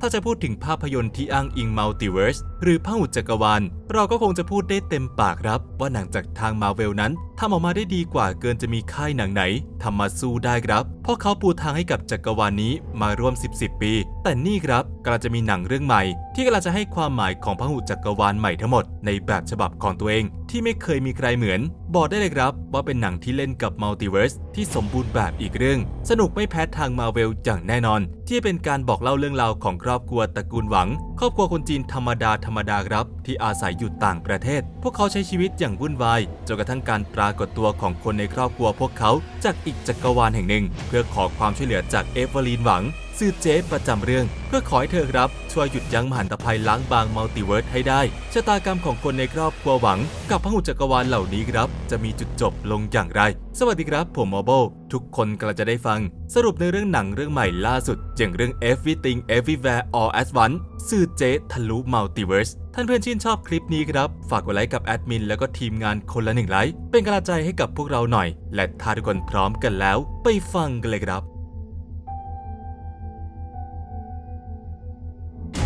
ถ้าจะพูดถึงภาพยนตร์ที่อ้างอิงมัลติเวิร์สหรือพหุจักรวาล เราก็คงจะพูดได้เต็มปากครับ ว่าหนังจากทางมาเวลนั้นทำออกมาได้ดีกว่าเกินจะมีค่ายหนังไหนทำมาสู้ได้ครับ เพราะเขาปูทางให้กับจักรวาลนี้มาร่วม 10 10 ปี แต่นี่ครับกำลังจะมีหนังเรื่องใหม่ ที่กำลังจะให้ความหมายของพหุจักรวาลใหม่ทั้งหมดในแบบฉบับของตัวเอง ที่ไม่เคยมีใครเหมือน บอกได้เลยครับ ว่าเป็นหนังที่เล่นกับมัลติเวิร์สที่สมบูรณ์แบบอีกเรื่อง สนุกไม่แพ้ทางมาเวลอย่างแน่นอน ที่เป็นการบอกเล่าเรื่องราวของครอบครัวตระกูลหวัง ครอบครัวคนจีนธรรมดาธรรมดาครับ ที่อาศัยอยู่ต่างประเทศ พวกเขาใช้ชีวิตอย่างวุ่นวายจนกระทั่งการปรากฏตัวของคนในครอบครัวพวกเขาจากอีกจักรวาลแห่งหนึ่ง เพื่อขอความช่วยเหลือจากเอเวอร์ลีนหวัง ซื่อเจ๊ประจำเรื่อง เพื่อขอให้เธอครับ ช่วยหยุดยั้งมหันตภัยล้างบางมัลติเวิร์สให้ได้ ชะตากรรมของคนในครอบครัวหวัง กับพหุจักรวาลเหล่านี้ครับ จะมีจุดจบลงอย่างไร สวัสดีครับ ผมมอโบทุกคนกำลังจะได้ฟัง สรุปในเรื่องหนังเรื่องใหม่ล่าสุดอย่างเรื่อง Everything Everywhere All at Once ซื่อเจ๊ทะลุมัลติเวิร์สท่านเพื่อนชื่นชอบคลิปนี้ครับ ฝากกดไลค์กับแอดมินแล้วก็ทีมงานคนละหนึ่งไลค์เป็นกำลังใจให้กับพวกเราหน่อย และถ้าทุกคนพร้อมกันแล้ว ไปฟังกันเลยครับ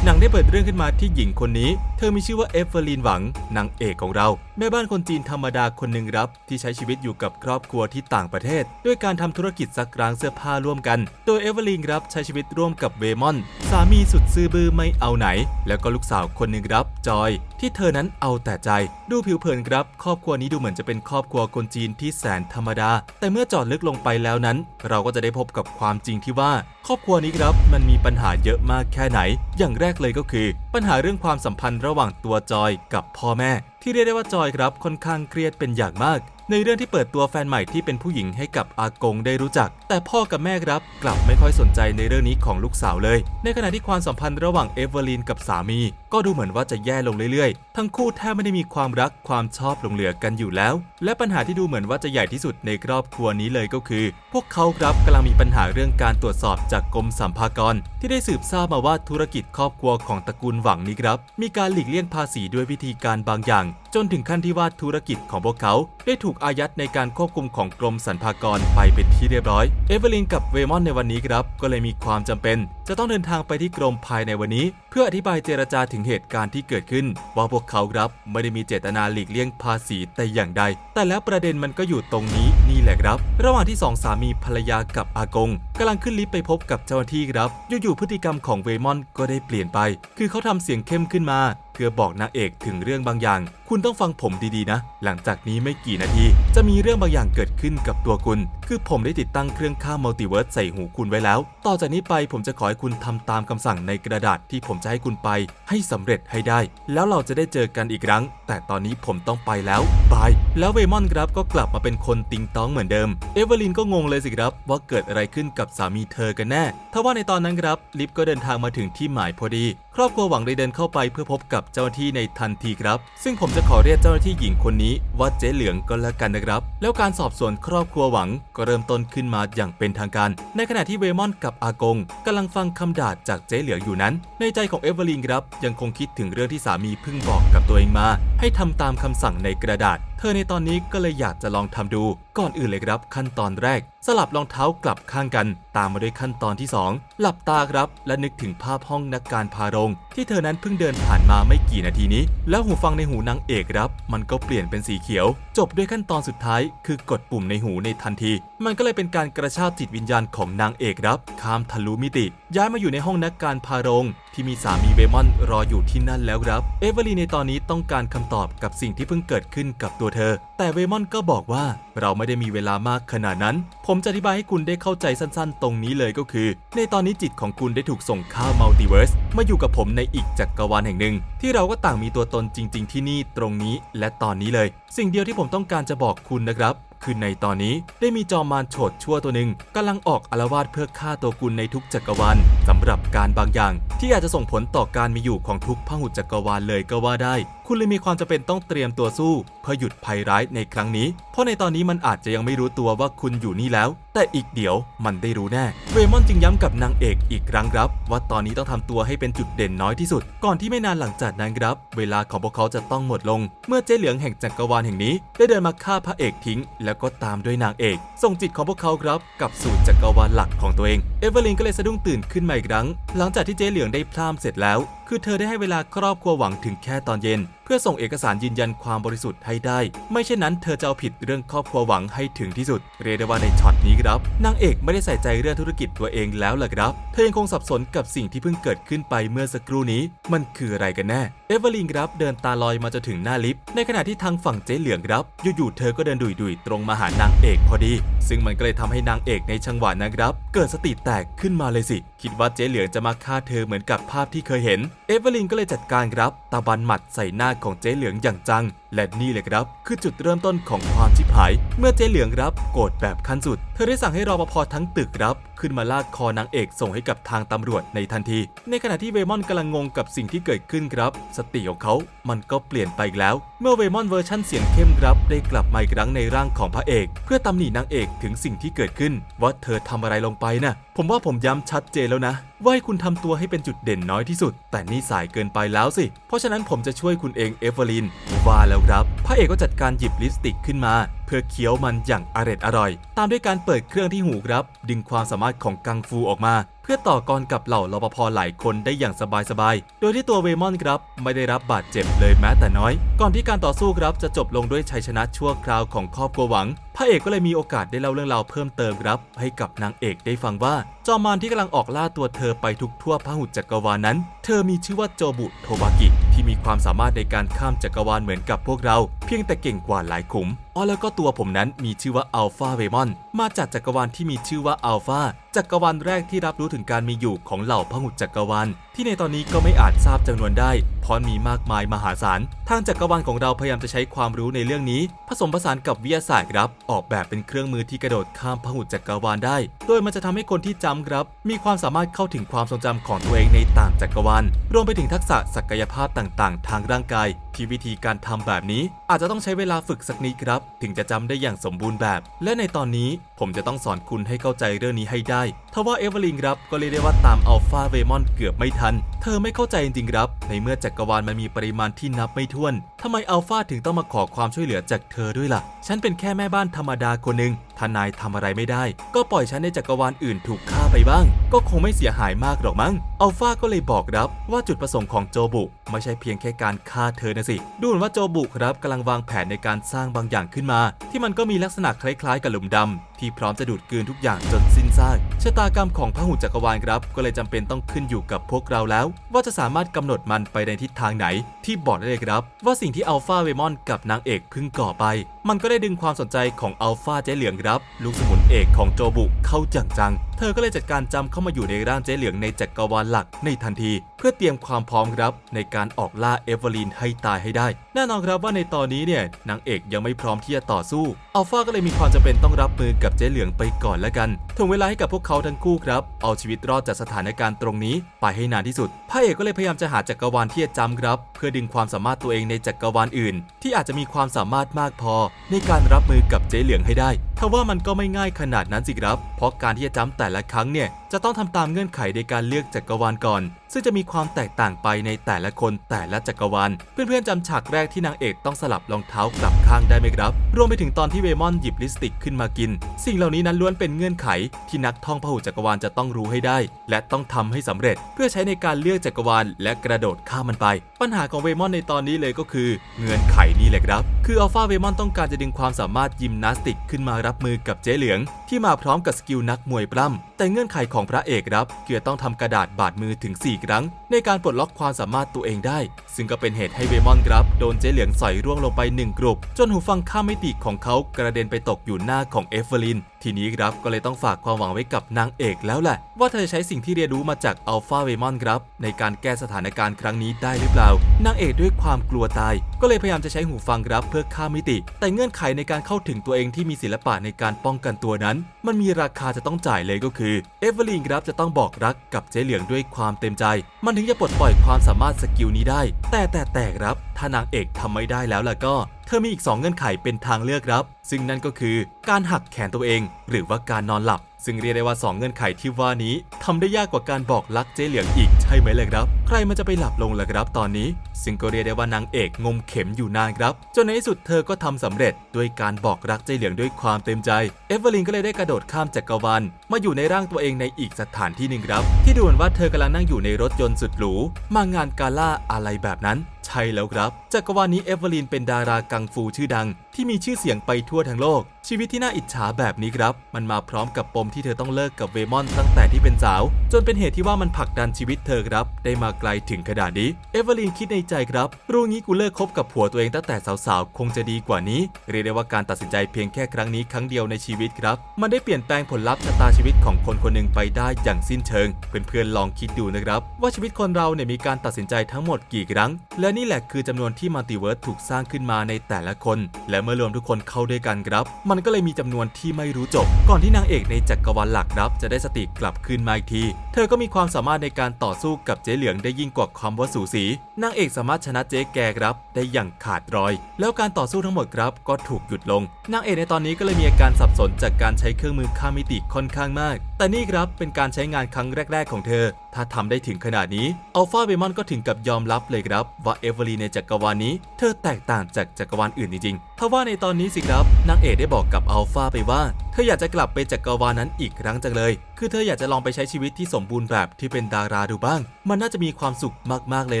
หนังได้เปิดเรื่องขึ้นมาที่หญิงคนนี้ เธอมีชื่อว่าเอฟเฟอรีนหวังนางเอกของเรา แม่บ้านคนจีนธรรมดาคนหนึ่งครับ ที่ใช้ชีวิตอยู่กับครอบครัวที่ต่างประเทศ ด้วยการทำธุรกิจซักร้างเสื้อผ้าร่วมกัน โดยเอฟเฟอรีนครับใช้ชีวิตร่วมกับเวมอน สามีสุดซื่อบื้อไม่เอาไหน แล้วก็ลูกสาวคนหนึ่งครับจอย ที่เธอนั้นเอาแต่ใจ ดูผิวเผินครับครอบครัวนี้ดูเหมือนจะเป็นครอบครัวคนจีนที่แสนธรรมดา แต่เมื่อจอดลึกลงไปแล้วนั้น เราก็จะได้พบกับความจริงที่ว่าครอบครัวนี้ครับมันมีปัญหาเยอะมากแค่ไหน อย่างแรกเลยก็คือ ปัญหาเรื่องความสัมพันธ์ระหว่างตัวจอยกับพ่อแม่ ที่เรียกได้ว่าจอยครับค่อนข้างเครียดเป็นอย่างมาก ในเรื่องที่เปิดตัวแฟนใหม่ที่เป็นผู้หญิงให้กับอากงได้รู้จัก แต่พ่อกับแม่ครับกลับไม่ค่อยสนใจในเรื่องนี้ของลูกสาวเลย ในขณะที่ความสัมพันธ์ระหว่างเอเวอร์ลีนกับสามี ก็ดูเหมือนว่าจะแย่ลงเรื่อยๆ ทั้งคู่แทบไม่ได้มีความรักความชอบหลงเหลือกันอยู่แล้ว และปัญหาที่ดูเหมือนว่าจะใหญ่ที่สุดในครอบครัวนี้เลยก็คือ พวกเขาครับกำลังมีปัญหาเรื่องการตรวจสอบจากกรมสัมภากร ที่ได้สืบทราบมาว่าธุรกิจครอบครัวของตระกูลหวังนี้ครับ มีการหลีกเลี่ยงภาษีด้วยวิธีการบางอย่าง จนถึงขั้นที่ว่าธุรกิจของพวกเขา ได้ถูกอายัดในการควบคุมของกรมสรรพากรไปเป็นที่เรียบร้อย เอเวอร์ลินกับเวมอนในวันนี้ครับก็เลยมีความจำเป็นจะต้องเดินทางไปที่กรมภายในวันนี้ เพื่ออธิบายเจรจาถึงเหตุการณ์ที่เกิดขึ้น ว่าพวกเขาครับไม่ได้มีเจตนาหลีกเลี่ยงภาษีแต่อย่างใด แต่แล้วประเด็นมันก็อยู่ตรงนี้นี่แหละครับ ระหว่างที่สองสามีภรรยากับอากงกำลังขึ้นลิฟต์ไปพบกับเจ้าหน้าที่ครับอยู่ๆพฤติกรรมของเวมอนก็ได้เปลี่ยนไป คือเขาทำเสียงเข้มขึ้นมาเพื่อบอกนางเอกถึงเรื่องบางอย่าง คุณต้องฟังผมดีๆนะ หลังจากนี้ไม่กี่นาที จะมีเรื่องบางอย่างเกิดขึ้นกับตัวคุณ คือผมได้ติดตั้งเครื่องค่ามัลติเวิร์สใส่หูคุณไว้แล้ว ต่อจากนี้ไปผมจะขอให้คุณทำตามคำสั่งในกระดาษที่ผมจะให้คุณไป ให้สำเร็จให้ได้ แล้วเราจะได้เจอกันอีกครั้ง แต่ตอนนี้ผมต้องไปแล้วบาย แล้วเวมอนครับก็กลับมาเป็นคนติงต้องเหมือนเดิม เอเวอร์ลินก็งงเลยสิครับ ว่าเกิดอะไรขึ้นกับสามีเธอกันแน่ ทว่าในตอนนั้นครับลิฟต์ก็เดินทางมาถึงที่หมายพอดี ครอบครัวหวังเลยเดินเข้าไปเพื่อพบกับเจ้าหน้าที่ในทันทีครับ ซึ่งผมจะขอเรียกเจ้าหน้าที่หญิงคนนี้ว่าเจ๊เหลืองก็แล้วกันนะครับ แล้วการสอบสวนครอบครัวหวังก็เริ่มต้นขึ้นมาอย่างเป็นทางการ ในขณะที่เวมอนกับอากงกำลังฟังคำด่าจากเจ๊เหลืองอยู่นั้น ในใจของเอเวอร์ลินครับยังคงคิดถึงเรื่องที่สามีเพิ่งบอกกับตัวเองมา ให้ทำตามคำสั่งในกระดาษ ธอในตอนนี้ก็เลยอยากจะลองทำดู ก่อนอื่นเลยครับ ขั้นตอนแรก สลับรองเท้ากลับข้างกัน ตามมาด้วยขั้นตอนที่ 2 หลับตาครับ และนึกถึงภาพห้องนักการพารง ที่เธอนั้นเพิ่งเดินผ่านมาไม่กี่นาทีนี้ แล้วหูฟังในหูนางเอกครับ มันก็เปลี่ยนเป็นสีเขียว จบด้วยขั้นตอนสุดท้าย คือกดปุ่มในหูในทันที มันก็เลยเป็นการกระชากจิตวิญญาณของนางเอกครับข้ามทะลุมิติ ย้ายมาอยู่ในห้องนักการพารงที่มีสามีเวมอนรออยู่ที่นั่นแล้วครับ เอเวอร์ลีในตอนนี้ต้องการคำตอบกับสิ่งที่เพิ่งเกิดขึ้นกับตัวเธอ แต่เวมอนก็บอกว่าเราไม่ได้มีเวลามากขนาดนั้น ผมจะอธิบายให้คุณได้เข้าใจสั้นๆ ตรงนี้เลยก็คือ ในตอนนี้จิตของคุณได้ถูกส่งข้ามมัลติเวิร์สมาอยู่กับผมในอีกจักรวาลแห่งหนึ่ง ที่เราก็ต่างมีตัวตนจริง ๆ ที่นี่ตรงนี้ และตอนนี้เลย สิ่งเดียวที่ผมต้องการจะบอกคุณนะครับคือในตอนนี้ได้มีจอมมารโฉดชั่วตัวหนึ่งกำลังออกอารวาสเพื่อฆ่าตัวคุณในทุกจักรวาลสำหรับการบางอย่าง ที่อาจจะส่งผลต่อการมีอยู่ของทุกพหุจักรวาลเลยก็ว่าได้คุณเลยมีความจำเป็นต้องเตรียมตัวสู้ เพื่อหยุดภัยร้ายในครั้งนี้ เพราะในตอนนี้มันอาจจะยังไม่รู้ตัวว่าคุณอยู่นี่แล้ว แต่อีกเดี๋ยวมันได้รู้แน่เวมอนจึงย้ำกับนางเอกอีกครั้งครับ ว่าตอนนี้ต้องทำตัวให้เป็นจุดเด่นน้อยที่สุด ก่อนที่ไม่นานหลังจากนั้นครับ เวลาของพวกเขาจะต้องหมดลง เมื่อเจ๊เหลืองแห่งจักรวาลแห่งนี้ ได้เดินมาฆ่าพระเอกทิ้ง แล้วก็ตามด้วยนางเอก ส่งจิตของพวกเขาครับกับสู่จักรวาลหลักของตัวเอง เอเวอร์ลินก็เลยสะดุ้งตื่นขึ้นมาอีกครั้ง หลังจากที่เจ๊เหลืองได้พร่ำเสร็จแล้ว คือเธอได้ให้เวลาครอบครัวหวังถึงแค่ตอนเย็น พื่อส่งเอกสารยืนยันความบริสุทธิ์ให้ได้ ไม่เช่นนั้นเธอจะเอาผิดเรื่องครอบครัวหวังให้ถึงที่สุด เรียกได้ว่าในช็อตนี้ครับนางเอกไม่ได้ใส่ใจเรื่องธุรกิจตัวเองแล้วล่ะครับ เธอยังคงสับสนกับสิ่งที่เพิ่งเกิดขึ้นไปเมื่อสักครู่นี้ มันคืออะไรกันแน่เอเวอร์ลินครับเดินตาลอยมาจนถึงหน้าลิฟต์ในขณะที่ทางฝั่งเจ๊เหลืองครับอยู่ๆเธอก็เดินดุยๆตรงมาหานางเอกพอดี ซึ่งมันก็เลยทำให้นางเอกในจังหวะนั้นครับ เกิดสติแตกขึ้นมาเลยสิ คิดว่าเจ๊เหลืองจะมาฆ่าเธอเหมือนกับภาพที่เคยเห็น เอเวอร์ลินก็เลยจัดการครับตะบันหมัดใส่หน้าของเจ๊เหลืองอย่างจัง และนี่เลยครับ คือจุดเริ่มต้นของความชิบหาย เมื่อเจ๊เหลืองครับโกรธแบบขั้นสุด เธอได้สั่งให้รปภทั้งตึกครับ ขึ้นมาลากคอนางเอกส่งให้กับทางตำรวจในทันที ในขณะที่เวมอนกำลังงงกับสิ่งที่เกิดขึ้นครับ สติของเขา มันก็เปลี่ยนไปแล้ว เมื่อเวมอนเวอร์ชั่นเสียงเข้มครับ ได้กลับมาอีกครั้งในร่างของพระเอก เพื่อตำหนินางเอกถึงสิ่งที่เกิดขึ้น ว่าเธอทำอะไรลงไปนะผมว่าผมย้ำชัดเจนแล้วนะว่าให้คุณทำตัวให้เป็นจุดเด่นน้อยที่สุด แต่นี่สายเกินไปแล้วสิ เพราะฉะนั้นผมจะช่วยคุณเองเอเวอร์ลินว่าแล้วรับ พระเอกก็จัดการหยิบลิปสติกขึ้นมา เพื่อเคี้ยวมันอย่างอร็ดอร่อย ตามด้วยการเปิดเครื่องที่หูครับ ดึงความสามารถของกังฟูออกมา เพื่อต่อกรกับเหล่ารปภหลายคนได้อย่างสบายๆ โดยที่ตัวเวมอนครับ ไม่ได้รับบาดเจ็บเลยแม้แต่น้อย ก่อนที่การต่อสู้ครับจะจบลงด้วยชัยชนะชั่วคราวของครอบครัวหวังพระเอกก็เลยมีโอกาสได้เล่าเรื่องราวเพิ่มเติมครับ ให้กับนางเอกได้ฟังว่า จอมมารที่กำลังออกล่าตัวเธอไปทุกทั่วพหุจักรวาลนั้น เธอมีชื่อว่าโจบุโทบากิ ที่มีความสามารถในการข้ามจักรวาลเหมือนกับพวกเรา เพียงแต่เก่งกว่าหลายขุมอ๋อแล้วก็ตัวผมนั้นมีชื่อว่าอัลฟาเวมอนมาจากจักรวาลที่มีชื่อว่าอัลฟาจักรวาลแรกที่รับรู้ถึงการมีอยู่ของเหล่าพหุจักรวาลที่ในตอนนี้ก็ไม่อาจทราบจำนวนได้ เพราะมีมากมายมหาศาล ทางจักรวาลของเราพยายามจะใช้ความรู้ในเรื่องนี้ ผสมผสานกับวิทยาศาสตร์ครับ ออกแบบเป็นเครื่องมือที่กระโดดข้ามพหุจักรวาลได้ โดยมันจะทำให้คนที่จำครับ มีความสามารถเข้าถึงความทรงจำของตัวเองในต่างจักรวาล รวมไปถึงทักษะศักยภาพต่างๆ ทางร่างกาย ที่วิธีการทำแบบนี้ อาจจะต้องใช้เวลาฝึกสักนิดครับ ถึงจะจำได้อย่างสมบูรณ์แบบ และในตอนนี้ผมจะต้องสอนคุณให้เข้าใจเรื่องนี้ให้ได้ ทว่าเอเวอร์ลินครับก็เรียกได้ว่าตามอัลฟาเวมอนเกือบไม่ทันเธอไม่เข้าใจจริงๆครับ ในเมื่อจักรวาลมันมีปริมาณที่นับไม่ถ้วนทำไมอัลฟาถึงต้องมาขอความช่วยเหลือจากเธอด้วยล่ะ ฉันเป็นแค่แม่บ้านธรรมดาคนหนึ่ง ถ้านายทำอะไรไม่ได้ ก็ปล่อยฉันในจักรวาลอื่นถูกฆ่าไปบ้าง ก็คงไม่เสียหายมากหรอกมั้งอัลฟาก็เลยบอกครับว่าจุดประสงค์ของโจบุไม่ใช่เพียงแค่การฆ่าเธอนะสิ ดูเหมือนว่าโจบุครับกำลังวางแผนในการสร้างบางอย่างขึ้นมา ที่มันก็มีลักษณะคล้ายๆกับหลุมดำที่พร้อมจะดูดกลืนทุกอย่างจนสิ้นซากชะตากรรมของพหุจักรวาลครับ ก็เลยจำเป็นต้องขึ้นอยู่กับพวกเราแล้ว ว่าจะสามารถกำหนดมันไปในทิศทางไหน ที่บอกได้เลยครับ ว่าสิ่งที่อัลฟาเวมอนกับนางเอกพิ่งก่อไป มันก็ได้ดึงความสนใจของอัลฟาเจ๊เหลืองครับลูกสมุนเอกของโจบุเข้าจังจัง ธอก็เลยจัดการจำเข้ามาอยู่ในร่างเจ๊เหลืองในจักรวาลหลักในทันที เพื่อเตรียมความพร้อมครับในการออกล่าเอเวอร์ลีนให้ตายให้ได้ แน่นอนครับว่าในตอนนี้เนี่ยนางเอกยังไม่พร้อมที่จะต่อสู้อัลฟาก็เลยมีความจำเป็นต้องรับมือกับเจ๊เหลืองไปก่อนแล้วกันถึงเวลาให้กับพวกเขาทั้งคู่ครับ เอาชีวิตรอดจากสถานการณ์ตรงนี้ ไปให้นานที่สุดพระเอกก็เลยพยายามจะหาจักรวาลที่จะจำครับ เพื่อดึงความสามารถตัวเองในจักรวาลอื่น ที่อาจจะมีความสามารถมากพอ ในการรับมือกับเจ๊เหลืองให้ได้ทว่ามันก็ไม่ง่ายขนาดนั้นสิครับ เพราะการที่จะจำแต่ละครั้งเนี่ย จะต้องทำตามเงื่อนไขในการเลือกจักรวาลก่อน ซึ่งจะมีความแตกต่างไปในแต่ละคนแต่ละจักรวาล เพื่อนๆจำฉากแรกที่นางเอกต้องสลับรองเท้ากลับข้างได้ไหมครับ รวมไปถึงตอนที่เวมอนหยิบลิสติกขึ้นมากิน สิ่งเหล่านี้นั้นล้วนเป็นเงื่อนไข ที่นักท่องพหุจักรวาลจะต้องรู้ให้ได้ และต้องทำให้สำเร็จ เพื่อใช้ในการเลือกจักรวาล และกระโดดข้ามมันไป ปัญหาของเวมอนในตอนนี้เลยก็คือ เงื่อนไขนี่แหละครับ คืออัลฟาเวมอนต้องการจะดึงความสามารถยิมนาสติกขึ้นมารับมือกับเจ๊เหลือง ที่มาพร้อมกับสกิลนักมวยปล้ำ แต่เงื่อนไขของพระเอกครับคือต้องทำกระดาษบาดมือถึง 4 ครั้ง ในการปลดล็อกความสามารถตัวเองได้ ซึ่งก็เป็นเหตุให้เวมอนครับโดนเจ๊เหลืองสอยร่วงลงไป1กรุบจนหูฟังข้ามมิติของเขากระเด็นไปตกอยู่หน้าของเอฟเฟอริน ทีนี้ครับก็เลยต้องฝากความหวังไว้กับนางเอกแล้วแหละ ว่าเธอจะใช้สิ่งที่เรียนรู้มาจากอัลฟาเวมอนครับในการแก้สถานการณ์ครั้งนี้ได้หรือเปล่านางเอกด้วยความกลัวตาย ก็เลยพยายามจะใช้หูฟังครับเพื่อข้ามมิติ แต่เงื่อนไขในการเข้าถึงตัวเองที่มีศิลปะในการป้องกันตัวนั้น มันมีราคาจะต้องจ่ายเลยก็คือเอฟเวอร์ลีนครับจะต้องบอกรักกับเจ๊เหลืองด้วยความเต็มใจมันถงถึงจะปลดปล่อยความสามารถสกิลนี้ได้ แต่แต่แต่ครับ ถ้านางเอกทำไม่ได้แล้วล่ะก็ เธอมีอีก 2 เงื่อนไขเป็นทางเลือกครับ ซึ่งนั่นก็คือการหักแขนตัวเอง หรือว่าการนอนหลับ ซึ่งเรียกได้ว่า 2 เงื่อนไขที่ว่านี้ทำได้ยากกว่าการบอกรักเจ๊เหลืองอีกใช่ไหมเลยครับ ใครมันจะไปหลับลงล่ะครับตอนนี้ ซึ่งก็เรียกได้ว่านางเอกงมเข็มอยู่นานครับ จนในที่สุดเธอก็ทำสำเร็จด้วยการบอกรักเจ๊เหลืองด้วยความเต็มใจ เอเวอร์ลินก็เลยได้กระโดดข้ามจักรวาลมาอยู่ในร่างตัวเองในอีกสถานที่หนึ่งครับ ที่ดูเหมือนว่าเธอกำลังนั่งอยู่ในรถยนต์สุดหรูมางานกาล่าอะไรแบบนั้น ใช่แล้วครับจักรวาลนี้เอเวอร์ลินเป็นดารากังฟูชื่อดังที่มีชื่อเสียงไปทั่วทั้งโลก ชีวิตที่น่าอิจฉาแบบนี้ครับ มันมาพร้อมกับปมที่เธอต้องเลิกกับเวมอนตั้งแต่ที่เป็นสาว จนเป็นเหตุที่ว่ามันผลักดันชีวิตเธอครับ ได้มาไกลถึงขนาดนี้ เอเวอร์ลินคิดในใจครับ รู้งี้กูเลิกคบกับผัวตัวเองตั้งแต่สาวๆ คงจะดีกว่านี้ เรียกได้ว่าการตัดสินใจเพียงแค่ครั้งนี้ครั้งเดียวในชีวิตครับ มันได้เปลี่ยนแปลงผลลัพธ์ชะตาชีวิตของคนคนหนึ่งไปได้อย่างสิ้นเชิง เพื่อนๆลองคิดดูนะครับ ว่าชีวิตคนเราเนี่ยมีการตัดสินใจทั้งหมดกี่ครั้ง และนี่แหละคือจำนวนที่มัลติเวิร์สถูกสร้างขึ้นมาในแต่ละคน และเมื่อรวมทุกคนเข้าด้วยกันครับ มันก็เลยมีจำนวนที่ไม่รู้จบ ก่อนที่นางเอกในจักรวาลหลักครับ จะได้สติกลับคืนมาอีกที เธอก็มีความสามารถในการต่อสู้กับเจ๊เหลืองได้ยิ่งกว่าความว่าสูสีนางเอกสามารถชนะเจ๊แกครับได้อย่างขาดรอย แล้วการต่อสู้ทั้งหมดครับ ก็ถูกหยุดลงนางเอกในตอนนี้ก็เลยมีอาการสับสนจากการใช้เครื่องมือข้ามมิติค่อนข้างมาก แต่นี่ครับเป็นการใช้งานครั้งแรก ๆ ของเธอ ถ้าทำได้ถึงขนาดนี้อัลฟาเบมอนก็ถึงกับยอมรับเลยครับ ว่าเอเวอรีในจักรวาลนี้ เธอแตกต่างจากจักรวาลอื่นจริงๆทว่าในตอนนี้สิครับนางเอกได้บอกกับอัลฟาไปว่า เธออยากจะกลับไปจักรวาลนั้นอีกครั้งจังเลย คือเธออยากจะลองไปใช้ชีวิตที่สมบูรณ์แบบที่เป็นดาราดูบ้าง มันน่าจะมีความสุขมากๆเลย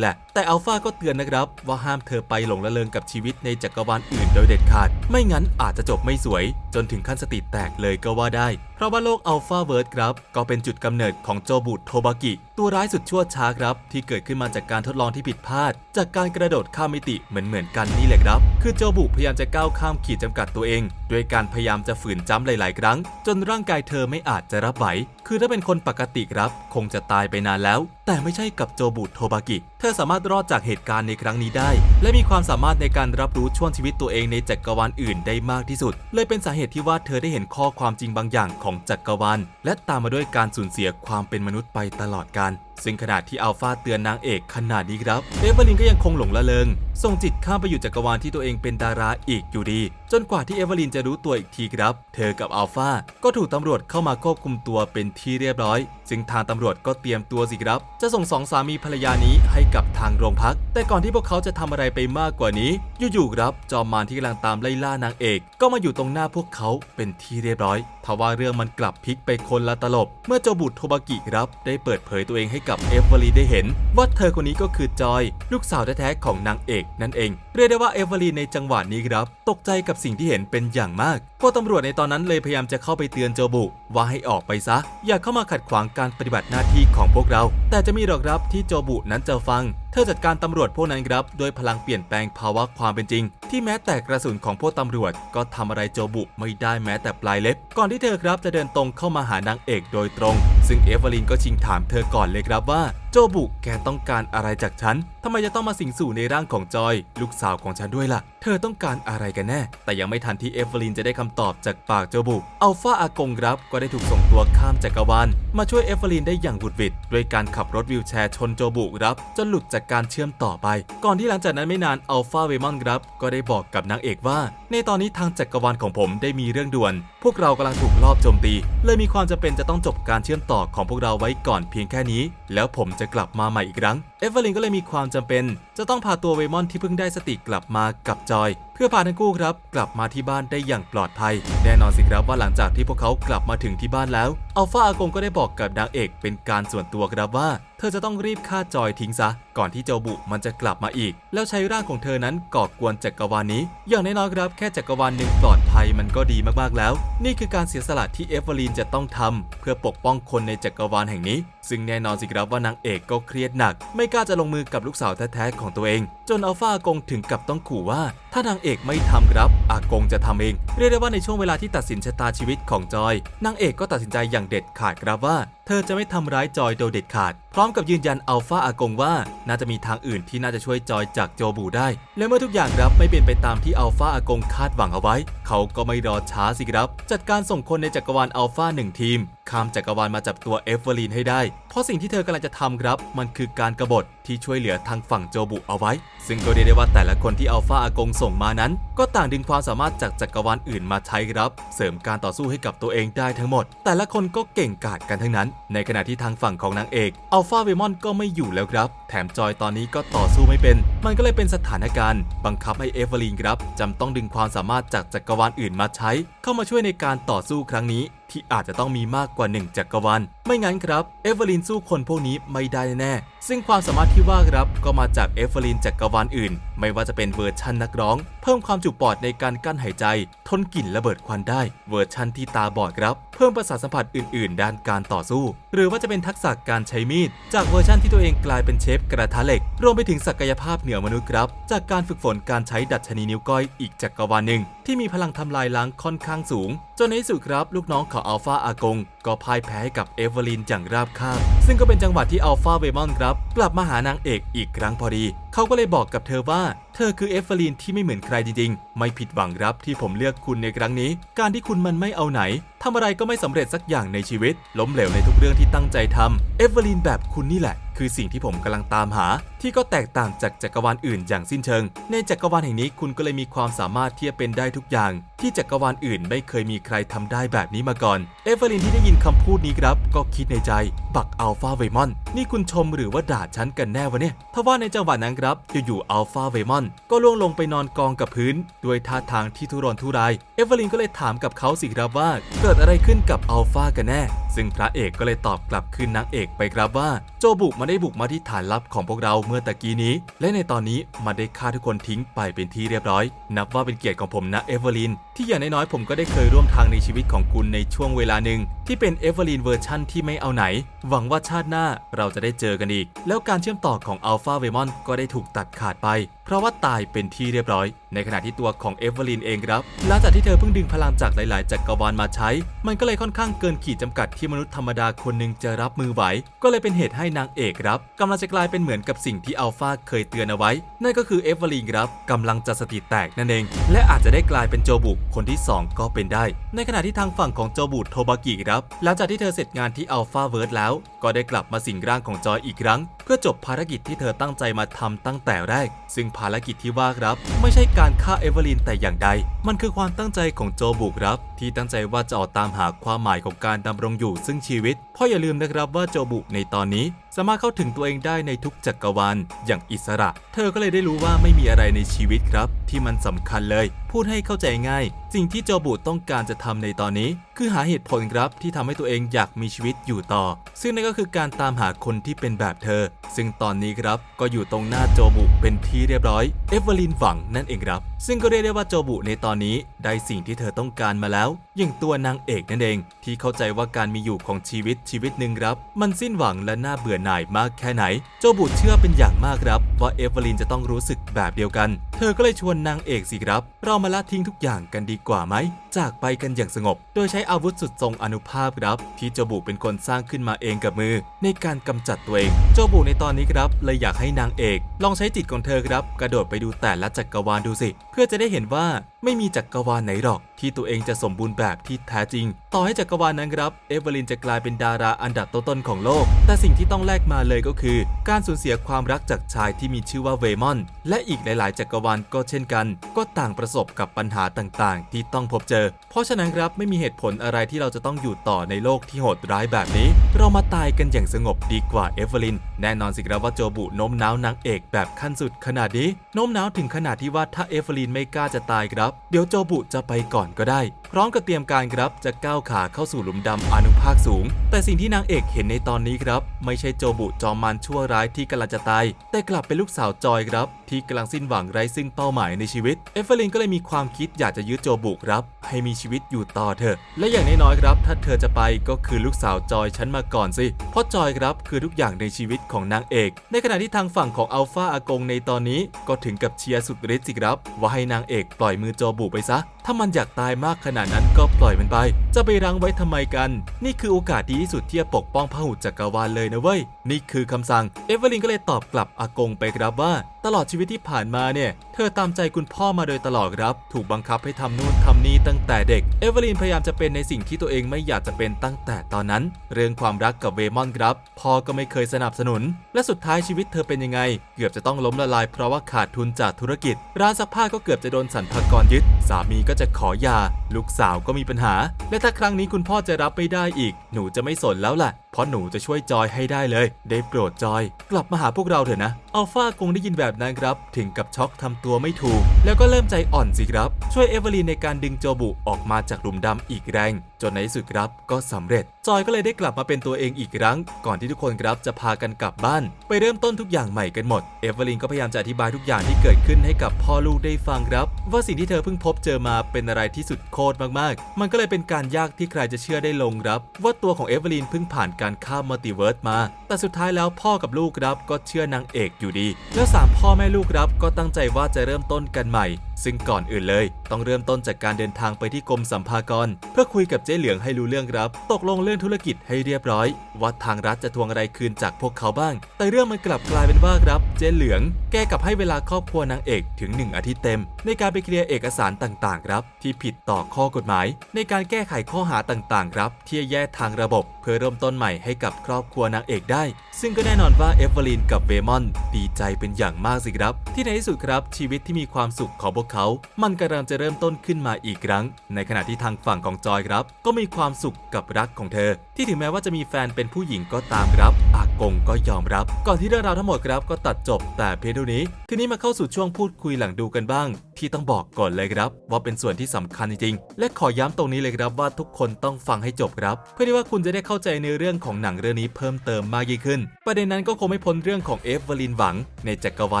แหละ แต่อัลฟาก็เตือนนะครับ ว่าห้ามเธอไปหลงละเลงกับชีวิตในจักรวาลอื่นโดยเด็ดขาด ไม่งั้นอาจจะจบไม่สวย จนถึงขั้นสติแตกเลยก็ว่าได้ เพราะว่าโลกอัลฟาเวิร์ดครับ ก็เป็นจุดกำเนิดของโจบุโทบากิ ตัวร้ายสุดชั่วช้าครับ ที่เกิดขึ้นมาจากการทดลองที่ผิดพลาด จากการกระโดดข้ามมิติเหมือนเหมือนๆกันนี่แหละครับ คือโจบุพยายามจะก้าวข้ามขีดจำกัดตัวเอง ด้วยการพยายามจะฝืนจ้ำหลายหลายครั้ง จนร่างกายเธอไม่อาจจะรับไหว คือถ้าเป็นคนปกติครับ คงจะตายไปนานแล้ว แต่ไม่ใช่กับโจบุโทบากิ เธอสามารถรอดจากเหตุการณ์ในครั้งนี้ได้ และมีความสามารถในการรับรู้ช่วงชีวิตตัวเองในจักรวาลอื่นได้มากที่สุด เลยเป็นสาเหตุที่ว่าเธอได้เห็นข้อความจริงบางอย่างของจักรวาลและตามมาด้วยการสูญเสียความเป็นมนุษย์ไปตลอดกาลซึ่งขณะที่อัลฟาเตือนนางเอกขนาดนี้ครับเอเวอร์ลินก็ยังคงหลงละเลงส่งจิตข้ามไปอยู่จักรวาลที่ตัวเองเป็นดาราอีกอยู่ดี จนกว่าที่เอเวอร์ลินจะรู้ตัวอีกทีครับ เธอกับอัลฟาก็ถูกตำรวจเข้ามาควบคุมตัวเป็นที่เรียบร้อย ซึ่งทางตำรวจก็เตรียมตัวสิครับ จะส่งสองสามีภรรยานี้ให้กับทางโรงพัก แต่ก่อนที่พวกเขาจะทำอะไรไปมากกว่านี้ อยู่ๆครับจอมมารที่กำลังตามไล่ล่านางเอก ก็มาอยู่ตรงหน้าพวกเขาเป็นที่เรียบร้อยทว่าเรื่องมันกลับพลิกไปคนละตลบ เมื่อโจบุตโทบากิครับ ได้เปิดเผยตัวเองให้กับเอฟเวอรีได้เห็น ว่าเธอคนนี้ก็คือจอย ลูกสาวแท้ๆของนางเอกนั่นเอง เรียกได้ว่าเอฟเวอรีในจังหวะนี้ครับ ตกใจกับสิ่งที่เห็นเป็นอย่างมากพวกตำรวจในตอนนั้นเลยพยายามจะเข้าไปเตือนโจบุว่าให้ออกไปซะ อย่าเข้ามาขัดขวางกการปฏิบัติหน้าที่ของพวกเรา แต่จะมีหรอกครับที่โจบุนั้นจะฟังเธอจัดการตำรวจพวกนั้นครับโดยพลังเปลี่ยนแปลงภาวะความเป็นจริง ที่แม้แต่กระสุนของพวกตำรวจ ก็ทำอะไรโจบุไม่ได้แม้แต่ปลายเล็บ ก่อนที่เธอครับจะเดินตรงเข้ามาหานางเอกโดยตรง ซึ่งเอฟเวอลินก็ชิงถามเธอก่อนเลยครับว่าโจบุแกต้องการอะไรจากฉันทำไมจะต้องมาสิงสู่ในร่างของจอย ลูกสาวของฉันด้วยล่ะ เธอต้องการอะไรกันแน่ แต่ยังไม่ทันที่เอฟเวอลินจะได้คำตอบจากปากโจบุอัลฟาอากงครับก็ได้ถูกส่งตัวข้ามจักรวาลมาช่วยเอฟเวอลินได้อย่างบุดหวิดด้วยการขับรถวิวแชร์ชนโจบุครับจนหลุดจากการเชื่อมต่อไป ก่อนที่หลังจากนั้นไม่นานอัลฟาเวมอนครับก็ได้บอกกับนางเอกว่า ในตอนนี้ทางจักรวาลของผมได้มีเรื่องด่วน พวกเรากำลังถูกลอบโจมตี เลยมีความจำเป็นจะต้องจบการเชื่อมต่อของพวกเราไว้ก่อนเพียงแค่นี้ แล้วผมจะกลับมาใหม่อีกครั้งเอเวอร์ลินก็เลยมีความจำเป็น จะต้องพาตัวเวมอนที่เพิ่งได้สติกลับมากับจอย เพื่อพาทั้งคู่ครับ กลับมาที่บ้านได้อย่างปลอดภัย แน่นอนสิครับว่าหลังจากที่พวกเขากลับมาถึงที่บ้านแล้วอัลฟาอากงก็ได้บอกกับนางเอกเป็นการส่วนตัวครับว่า เธอจะต้องรีบฆ่าจอยทิ้งซะ ก่อนที่โจบุมันจะกลับมาอีก แล้วใช้ร่างของเธอนั้นก่อกวนจักรวาลนี้ อย่างน้อยๆครับแค่จักรวาลหนึ่งปลอดภัยมันก็ดีมากๆแล้ว นี่คือการเสียสละที่เอฟเวอรีนจะต้องทำเพื่อปกป้องคนในจักรวาลแห่งนี้ซึ่งแน่นอนสิครับว่านางเอกก็เครียดหนัก ไม่กล้าจะลงมือกับลูกสาวแท้ๆของตัวเอง จนอัลฟาอากงถึงกับต้องขู่ว่า ถ้านางเอกไม่ทำครับอากงจะทำเอง เรียกได้ว่าในช่วงเวลาที่ตัดสินชะตาชีวิตของจอย นางเอกก็ตัดสินใจอย่างเด็ดขาดครับว่า ธธอจะไม่ทำร้ายจอยโดยเด็ดขาด พร้อมกับยืนยันอัลฟาอากงว่า น่าจะมีทางอื่นที่น่าจะช่วยจอยจากโจบูได้ และเมื่อทุกอย่างรับไม่เป็นไปตามที่อัลฟาอากงคาดหวังเอาไว้ เขาก็ไม่รอช้าสิครับ จัดการส่งคนในจักรวาลอัลฟาหนึ่งทีมข้ามจักรวาลมาจับตัวเอฟเวอรีนให้ได้ เพราะสิ่งที่เธอกำลังจะทำครับ มันคือการกรบฏที่ช่วยเหลือทางฝั่งโจบุเอาไว้ ซึ่งก็เรียกได้ว่าแต่ละคนที่อัลฟาอากงส่งมานั้น ก็ต่างดึงความสามารถจากจักรวาลอื่นมาใช้ครับ เสริมการต่อสู้ให้กับตัวเองได้ทั้งหมด แต่ละคนก็เก่งกาจกันทั้งนั้น ในขณะที่ทางฝั่งของนางเอกอัลฟาเวมอนก็ไม่อยู่แล้วครับ แถมจอยตอนนี้ก็ต่อสู้ไม่เป็น มันก็เลยเป็นสถานการณ์ บังคับให้เอเวอร์ลีนครับจำต้องดึงความสามารถจากจักรวาลอื่นมาใช้ เข้ามาช่วยในการต่อสู้ครั้งนี้ ที่อาจจะต้องมีมากกว่าหนึ่งจักรวาล ไม่งั้นครับ เอเวอรีนสู้คนพวกนี้ไม่ได้แน่ ซึ่งความสามารถที่ว่าครับก็มาจากเอเวอรีนจักรวาลอื่น ไม่ว่าจะเป็นเวอร์ชันนักร้อง เพิ่มความจุปอดในการกั้นหายใจ ทนกลิ่นระเบิดควันได้ เวอร์ชันที่ตาบอดครับ เพิ่มประสาทสัมผัสอื่น ๆ ด้านการต่อสู้หรือว่าจะเป็นทักษะการใช้มีด จากเวอร์ชันที่ตัวเองกลายเป็นเชฟกระทะเหล็ก รวมไปถึงศักยภาพเหนือมนุษย์ครับ จากการฝึกฝนการใช้ดัชนีนิ้วก้อยอีกจักรวาลหนึ่ง ที่มีพลังทำลายล้างค่อนข้างสูง จนในที่สุดครับ ลูกน้องของอัลฟาอากง ก็พ่ายแพ้ให้กับเอเวอรีนอย่างราบคาบซึ่งก็เป็นจังหวะที่อัลฟาเวมอนครับกลับมาหานางเอกอีกครั้งพอดี เขาก็เลยบอกกับเธอว่า ธอคือเอฟเฟอรีนที่ไม่เหมือนใครจริงๆ ไม่ผิดหวังครับที่ผมเลือกคุณในครั้งนี้ การที่คุณมันไม่เอาไหนทำอะไรก็ไม่สำเร็จสักอย่างในชีวิต ล้มเหลวในทุกเรื่องที่ตั้งใจทำเอฟเฟอรีนแบบคุณนี่แหละ คือสิ่งที่ผมกำลังตามหา ที่ก็แตกต่างจากจักรวาลอื่นอย่างสิ้นเชิง ในจักรวาลแห่งนี้คุณก็เลยมีความสามารถที่จะเป็นได้ทุกอย่าง ที่จักรวาลอื่นไม่เคยมีใครทำได้แบบนี้มาก่อน เอเวอร์ลินที่ได้ยินคำพูดนี้ครับ ก็คิดในใจ บักอัลฟาเวมอน นี่คุณชมหรือว่าด่าฉันกันแน่วะเนี่ยทว่าในจังหวะนั้นครับอยู่ๆอัลฟาเวมอนก็ล่วงลงไปนอนกองกับพื้น ด้วยท่าทางที่ทุรนทุราย เอเวอร์ลินก็เลยถามกับเขาสิครับว่า เกิดอะไรขึ้นกับอัลฟากันแน่ ซึ่งพระเอกก็เลยตอบกลับคืนนางเอกไปครับว่าโจบุมาได้บุกมาที่ฐานลับของพวกเราเมื่อตะกี้นี้ และในตอนนี้มันได้ฆ่าทุกคนทิ้งไปเป็นที่เรียบร้อย นับว่าเป็นเกียรติของผมนะเอเวอร์ลิน ที่อย่างน้อยๆผมก็ได้เคยร่วมทางในชีวิตของคุณในช่วงเวลาหนึ่ง ที่เป็นเอเวอร์ลินเวอร์ชั่นที่ไม่เอาไหน หวังว่าชาติหน้าเราจะได้เจอกันอีก แล้วการเชื่อมต่อของอัลฟาเวมอนก็ได้ถูกตัดขาดไป เพราะว่าตายเป็นที่เรียบร้อย ในขณะที่ตัวของเอเวอร์ลินเองครับหลังจากที่เธอเพิ่งดึงพลังจากหลาย ๆ จักรวาลมาใช้ มันก็เลยค่อนข้างเกินขีดจำกัดที่มนุษย์ธรรมดาคนหนึ่งจะรับมือไหว ก็เลยเป็นเหตุให้นางเอกครับกำลังจะกลายเป็นเหมือนกับสิ่งที่อัลฟาเคยเตือนเอาไว้ นั่นก็คือเอเวอร์ลินครับกำลังจะสติแตกนั่นเอง และอาจจะได้กลายเป็นโจบุคนที่ 2 ก็เป็นได้ ในขณะที่ทางฝั่งของโจบุโทบากิครับ หลังจากที่เธอเสร็จงานที่อัลฟาเวิร์ดแล้ว ก็ได้กลับมาสิงร่างของจอยอีกครั้ง เพื่อจบภารกิจที่เธอตั้งใจมาทำตั้งแต่แรก ซึ่งภารกิจที่ว่าครับ ไม่ใช่การฆ่าเอเวอร์ลินแต่อย่างใด มันคือความตั้งใจของโจบุครับ ที่ตั้งใจว่าจะออกตามหาความหมายของการดำรงอยู่ซึ่งชีวิต เพราะอย่าลืมนะครับว่าโจบุในตอนนี้สามารถเข้าถึงตัวเองได้ในทุกจักรวาลอย่างอิสระ เธอก็เลยได้รู้ว่าไม่มีอะไรในชีวิตครับ ที่มันสำคัญเลย พูดให้เข้าใจง่าย สิ่งที่โจบูต้องการจะทำในตอนนี้ คือหาเหตุผลครับที่ทำให้ตัวเองอยากมีชีวิตอยู่ต่อ ซึ่งนั่นก็คือการตามหาคนที่เป็นแบบเธอ ซึ่งตอนนี้ครับก็อยู่ตรงหน้าโจบุเป็นที่เรียบร้อย เอเวอร์ลินหวังนั่นเองครับ ซึ่งก็เรียกได้ว่าโจบุในตอนนี้ได้สิ่งที่เธอต้องการมาแล้ว อย่างตัวนางเอกนั่นเอง ที่เข้าใจว่าการมีอยู่ของชีวิตชีวิตหนึ่งครับ มันสิ้นหวังและน่าเบื่อหน่ายมากแค่ไหน โจบุเชื่อเป็นอย่างมากครับ ว่าเอเวอร์ลินจะต้องรู้สึกแบบเดียวกัน เธอก็เลยชวนนางเอกสิครับ เรามาละทิ้งทุกอย่างกันดีกว่าไหม จากไปกันอย่างสงบ โดยใช้อาวุธสุดทรงอนุภาพครับ ที่โจบุเป็นคนสร้างขึ้นมาเองกับมือ ในการกำจัดตัวเอง โจบุในตอนนี้ครับเลยอยากให้นางเอก ลองใช้จิตของเธอครับ กระโดดไปดูแต่ละจักรวาลดูสิ เพื่อจะได้เห็นว่าไม่มีจักรวาลไหนหรอก ที่ตัวเองจะสมบูรณ์แบบที่แท้จริง ต่อให้จักรวาลนั้นครับ เอเวอร์ลินจะกลายเป็นดาราอันดับต้นๆของโลก แต่สิ่งที่ต้องแลกมาเลยก็คือ การสูญเสียความรักจากชายที่มีชื่อว่าเวมอน และอีกหลาย ๆ จักรวาลก็เช่นกัน ก็ต่างประสบกับปัญหาต่างๆ ที่ต้องพบเจอ เพราะฉะนั้นครับไม่มีเหตุผลอะไรที่เราจะต้องอยู่ต่อในโลกที่โหดร้ายแบบนี้ เรามาตายกันอย่างสงบดีกว่าเอเวอร์ลิน แน่นอนสิครับว่าโจบุโน้มน้าวนางเอกแบบขั้นสุดขนาดนี้โน้มน้าวถึงขนาดที่ว่าถ้าเอเวอร์ลินไม่กล้าจะตายครับ เดี๋ยวโจบุจะไปก่อนก็ได้ พร้อมกับเตรียมการครับจะก้าวขาเข้าสู่หลุมดำอนุภาคสูง แต่สิ่งที่นางเอกเห็นในตอนนี้ครับ ไม่ใช่โจบุจอมมันชั่วร้ายที่กำลังจะตาย แต่กลับเป็นลูกสาวจอยครับ ที่กำลังสิ้นหวังไร้ซึ่งเป้าหมายในชีวิต เอเวอร์ลินก็เลยมีความคิดอยากจะยื้อโจบุครับ ให้มีชีวิตอยู่ต่อเถอะ และอย่างน้อยๆครับ ถ้าเธอจะไปก็คือลูกสาวจอยฉันมาก่อนสิ เพราะจอยครับคือทุกอย่างในชีวิตของนางเอก ในขณะที่ทางฝั่งของอัลฟาอากงในตอนนี้ ก็ถึงกับเชียร์สุดฤทธิ์สิครับว่าให้นางเอกปล่อยมือโจบุไปซะ ถ้ามันอยากตายมากขนาดนาดนั้นก็ปล่อยมันไป จะไปรั้งไว้ทำไมกัน นี่คือโอกาสดีที่สุดที่จะปกป้องพหุจักรวาลเลยนะเว้ย นี่คือคำสั่ง เอเวอร์ลินก็เลยตอบกลับอากงไปครับว่าตลอดชีวิตที่ผ่านมาเนี่ย เธอตามใจคุณพ่อมาโดยตลอดครับ ถูกบังคับให้ทำนู่นทำนี่ตั้งแต่เด็ก เอเวอร์ลินพยายามจะเป็นในสิ่งที่ตัวเองไม่อยากจะเป็นตั้งแต่ตอนนั้น เรื่องความรักกับเวมอนครับ พ่อก็ไม่เคยสนับสนุน และสุดท้ายชีวิตเธอเป็นยังไง เกือบจะต้องล้มละลายเพราะว่าขาดทุนจากธุรกิจ ร้านซักผ้าก็เกือบจะโดนสรรพากรยึด สามีก็จะขอยา ลูกสาวก็มีปัญหา และถ้าครั้งนี้คุณพ่อจะรับไม่ได้อีก หนูจะไม่สนแล้วล่ะเพราะหนูจะช่วยจอยให้ได้เลย ได้โปรดจอย กลับมาหาพวกเราเถอะนะ อัลฟาคงได้ยินแบบนั้นครับ ถึงกับช็อกทำตัวไม่ถูก แล้วก็เริ่มใจอ่อนสิครับ ช่วยเอเวอร์ลีนในการดึงโจบุออกมาจากหลุมดำอีกแรง จนในที่สุดครับก็สำเร็จ อยก็เลยได้กลับมาเป็นตัวเองอีกครั้ง ก่อนที่ทุกคนครับจะพากันกลับบ้าน ไปเริ่มต้นทุกอย่างใหม่กันหมด เอเวอร์ลีนก็พยายามจะอธิบายทุกอย่างที่เกิดขึ้นให้กับพ่อลูกได้ฟังครับ ว่าสิ่งที่เธอเพิ่งพบเจอมาเป็นอะไรที่สุดโคตรมากๆ มันก็เลยเป็นการยากที่ใครจะเชื่อได้ลงครับ ว่าตัวของเอเวอร์ลีนเพิ่งผ่านการข้ามมัลติเวิร์สมา แต่สุดท้ายแล้วพ่อกับลูกครับก็เชื่อนางเอกอยู่ดี แล้วสามพ่อแม่ลูกครับก็ตั้งใจว่าจะเริ่มต้นกันใหม่ ซึ่งก่อนอื่นเลย ต้องเริ่มต้นจากการเดินทางไปที่กรมสัมภากร เพื่อคุยกับเจ๊เหลืองให้รู้เรื่องครับ ตกลงเรื่องธุรกิจให้เรียบร้อย ว่าทางรัฐจะทวงอะไรคืนจากพวกเขาบ้าง แต่เรื่องมันกลับกลายเป็นว่าครับ เจ๊เหลือง แกกลับให้เวลาครอบครัวนางเอกถึง 1 อาทิตย์เต็ม ในการไปเคลียร์เอกสารต่างๆ ครับ ที่ผิดต่อข้อกฎหมาย ในการแก้ไขข้อหาต่างๆ ครับ ที่แย่ทางระบบ เพื่อเริ่มต้นใหม่ให้กับครอบครัวนางเอกได้ ซึ่งก็แน่นอนว่าเอฟเวอร์ลีนกับเวมอนดีใจเป็นอย่างมากสิครับ ที่ในที่สุดครับชีวิตที่มีความสุขของพวกเขา มันกำลังจะเริ่มต้นขึ้นมาอีกครั้ง ในขณะที่ทางฝั่งของจอยครับ ก็มีความสุขกับรักของเธอ ที่ถึงแม้ว่าจะมีแฟนเป็นผู้หญิงก็ตามครับอากงก็ยอมรับ ก่อนที่เรื่องราวทั้งหมดครับก็ตัดจบแต่เพียงเท่านี้ ทีนี้มาเข้าสู่ช่วงพูดคุยหลังดูกันบ้าง ที่ต้องบอกก่อนเลยครับ ว่าเป็นส่วนที่สำคัญจริงๆและขอย้ำตรงนี้เลยครับว่าทุกคนต้องฟังให้จบครับ เพื่อที่ว่าคุณจะได้เข้าใจในเรื่องของหนังเรื่องนี้เพิ่มเติมมากยิ่งขึ้น ประเด็นนั้นก็คงไม่พ้นเรื่องของเอฟเวอร์ลินหวัง ในจักรวา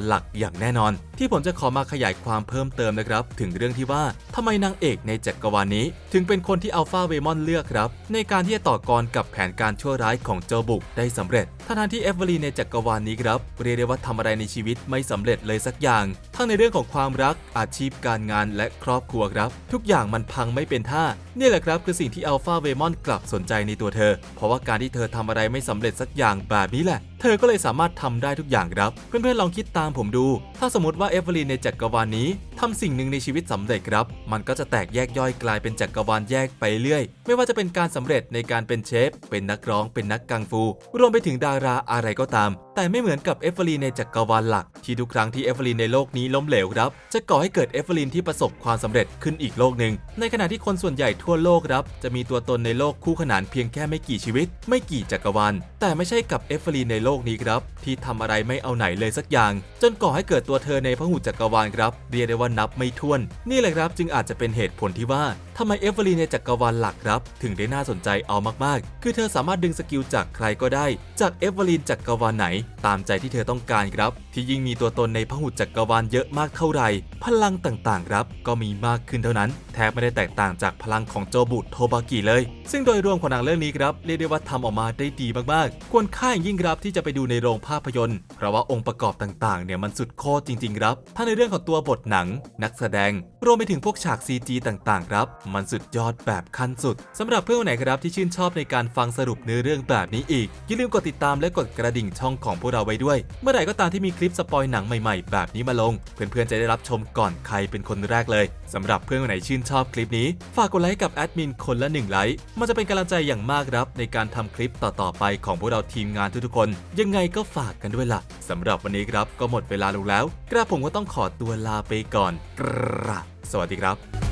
ลหลักอย่างแน่นอน ที่ผมจะขอมาขยายความเพิ่มเติมนะครับ ถึงเรื่องที่ว่าทำไมนางเอกในจักรวาลนี้ ถึงเป็นคนที่อัลฟาเวมอนเลือกครับ ในการที่จะต่อกรกับแผนการชั่วร้ายของเจ้าบุกได้สำเร็จทั้งๆที่เอฟเวอร์ลินในจักรวาลนี้ครับเรียกได้ว่าทำอะไรในชีวิตไม่สำเร็จเลยสักอย่าง ทั้งในเรื่องของความรักอาชีพการงานและครอบครัวครับ ทุกอย่างมันพังไม่เป็นท่านี่แหละครับคือสิ่งที่อัลฟาเวมอนกลับสนใจในตัวเธอ เพราะว่าการที่เธอทำอะไรไม่สำเร็จสักอย่างแบบนี้แหละ เธอก็เลยสามารถทำได้ทุกอย่างครับ เพื่อนๆลองคิดตามผมดู ถ้าสมมติว่าเอเวอร์ลีนในจักรวาลนี้ ทำสิ่งหนึ่งในชีวิตสำเร็จครับ มันก็จะแตกแยกย่อยกลายเป็นจักรวาลแยกไปเรื่อย ไม่ว่าจะเป็นการสำเร็จในการเป็นเชฟ เป็นนักร้อง เป็นนักกังฟู รวมไปถึงดาราอะไรก็ตาม แต่ไม่เหมือนกับเอฟเฟอรีนในจักรวาลหลัก ที่ทุกครั้งที่เอฟเฟอรีนในโลกนี้ล้มเหลวครับ จะก่อให้เกิดเอฟเฟอรีนที่ประสบความสำเร็จขึ้นอีกโลกหนึ่ง ในขณะที่คนส่วนใหญ่ทั่วโลกครับ จะมีตัวตนในโลกคู่ขนานเพียงแค่ไม่กี่ชีวิต ไม่กี่จักรวาล แต่ไม่ใช่กับเอฟเฟอรีนในโลกนี้ครับ ที่ทำอะไรไม่เอาไหนเลยสักอย่าง จนก่อให้เกิดตัวเธอในพหุจักรวาลครับ เรียกได้ว่านับไม่ถ้วน นี่แหละครับจึงอาจจะเป็นเหตุผลที่ว่าทำไมเอฟเฟอรีในจักรวาลหลักครับ ถึงได้น่าสนใจเอามากๆ คือเธอสามารถดึงสกิลจากใครก็ได้ จากเอฟเวอรีนจักรวาลไหน ตามใจที่เธอต้องการครับ ที่ยิ่งมีตัวตนในพหุจักรวาลเยอะมากเท่าไหร่ พลังต่างๆครับ ก็มีมากขึ้นเท่านั้น แทบไม่ได้แตกต่างจากพลังของโจบุโทบากิเลย ซึ่งโดยรวมของหนังเรื่องนี้ครับเรียกได้ว่าทำออกมาได้ดีมากๆ ควรค่าอย่างยิ่งครับที่จะไปดูในโรงภาพยนตร์ เพราะว่าองค์ประกอบต่างๆเนี่ยมันสุดโคตรจริงๆครับทั้งในเรื่องของตัวบทหนังนักแสดง รวมไปถึงพวกฉาก CG ต่างๆ ครับ มันสุดยอดแบบขั้นสุดสำหรับเพื่อนคนไหนครับที่ชื่นชอบในการฟังสรุปเนื้อเรื่องแบบนี้อีก อย่าลืมกดติดตามและกดกระดิ่งช่องของพวกเราไว้ด้วย เมื่อไหร่ก็ตามที่มีคลิปสปอยหนังใหม่ๆ แบบนี้มาลง เพื่อนๆจะได้รับชมก่อนใครเป็นคนแรกเลยสำหรับเพื่อนคนไหนชื่นชอบคลิปนี้ ฝากกดไลค์กับแอดมินคนละหนึ่งไลค์มันจะเป็นกำลังใจอย่างมากครับในการทำคลิปต่อๆไปของพวกเราทีมงานทุกๆคน ยังไงก็ฝากกันด้วยล่ะสำหรับวันนี้ครับก็หมดเวลาลงแล้ว กระผมก็ต้องขอตัวลาไปก่อนอนกราบสวัสดีครับ